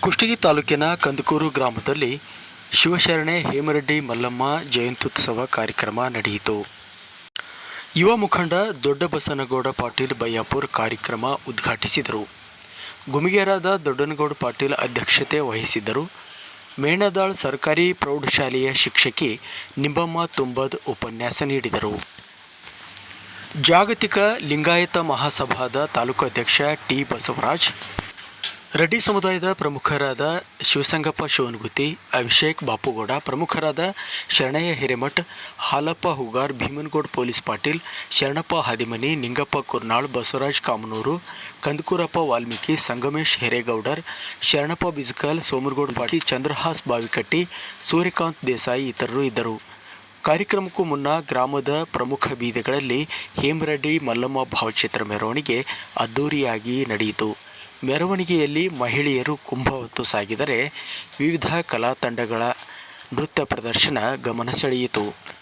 ಕುಷ್ಟಗಿ ತಾಲೂಕಿನ ಕಂದಕೂರು ಗ್ರಾಮದಲ್ಲಿ ಶಿವಶರಣೆ ಹೇಮರೆಡ್ಡಿ ಮಲ್ಲಮ್ಮ ಜಯಂತ್ಯುತ್ಸವ ಕಾರ್ಯಕ್ರಮ ನಡೆಯಿತು. ಯುವ ಮುಖಂಡ ದೊಡ್ಡಬಸನಗೌಡ ಪಾಟೀಲ್ ಬಯ್ಯಾಪುರ್ ಕಾರ್ಯಕ್ರಮ ಉದ್ಘಾಟಿಸಿದರು. ಗುಮಿಗೇರಾದ ದೊಡ್ಡನಗೌಡ ಪಾಟೀಲ್ ಅಧ್ಯಕ್ಷತೆ ವಹಿಸಿದ್ದರು. ಮೇಣದಾಳ್ ಸರ್ಕಾರಿ ಪ್ರೌಢಶಾಲೆಯ ಶಿಕ್ಷಕಿ ನಿಂಬಮ್ಮ ತುಂಬದ್ ಉಪನ್ಯಾಸ ನೀಡಿದರು. ಜಾಗತಿಕ ಲಿಂಗಾಯತ ಮಹಾಸಭಾದ ತಾಲೂಕು ಅಧ್ಯಕ್ಷ ಟಿ ಬಸವರಾಜ್ ರೆಡ್ಡಿ ಸಮುದಾಯದ ಪ್ರಮುಖರಾದ ಶಿವಸಂಗಪ್ಪ, ಶಿವನಗುತ್ತಿ, ಅಭಿಷೇಕ್ ಬಾಪುಗೌಡ, ಪ್ರಮುಖರಾದ ಶರಣಯ್ಯ ಹಿರೇಮಠ್, ಹಾಲಪ್ಪ ಹುಗಾರ್, ಭೀಮನಗೌಡ ಪೊಲೀಸ್ ಪಾಟೀಲ್, ಶರಣಪ್ಪ ಹಾದಿಮನಿ, ನಿಂಗಪ್ಪ ಕುರ್ನಾಳ್, ಬಸವರಾಜ್ ಕಾಮನೂರು, ಕಂದಕೂರಪ್ಪ ವಾಲ್ಮೀಕಿ, ಸಂಗಮೇಶ್ ಹಿರೇಗೌಡರ್, ಶರಣಪ್ಪ ಬಿಜ್ಕಲ್ ಸೋಮರಗೌಡ ಪಾಟೀಲ್ ಚಂದ್ರಹಾಸ್ ಬಾವಿಕಟ್ಟಿ, ಸೂರ್ಯಕಾಂತ್ ದೇಸಾಯಿ ಇತರರು ಇದ್ದರು. ಕಾರ್ಯಕ್ರಮಕ್ಕೂ ಮುನ್ನ ಗ್ರಾಮದ ಪ್ರಮುಖ ಬೀದಿಗಳಲ್ಲಿ ಹೇಮರೆಡ್ಡಿ ಮಲ್ಲಮ್ಮ ಭಾವಚಿತ್ರ ಮೆರವಣಿಗೆ ಅದ್ದೂರಿಯಾಗಿ ನಡೆಯಿತು. ಮೆರವಣಿಗೆಯಲ್ಲಿ ಮಹಿಳೆಯರು ಕುಂಭ ಹೊತ್ತು ಸಾಗಿದರೆ ವಿವಿಧ ಕಲಾ ತಂಡಗಳ ನೃತ್ಯ ಪ್ರದರ್ಶನ ಗಮನ ಸೆಳೆಯಿತು.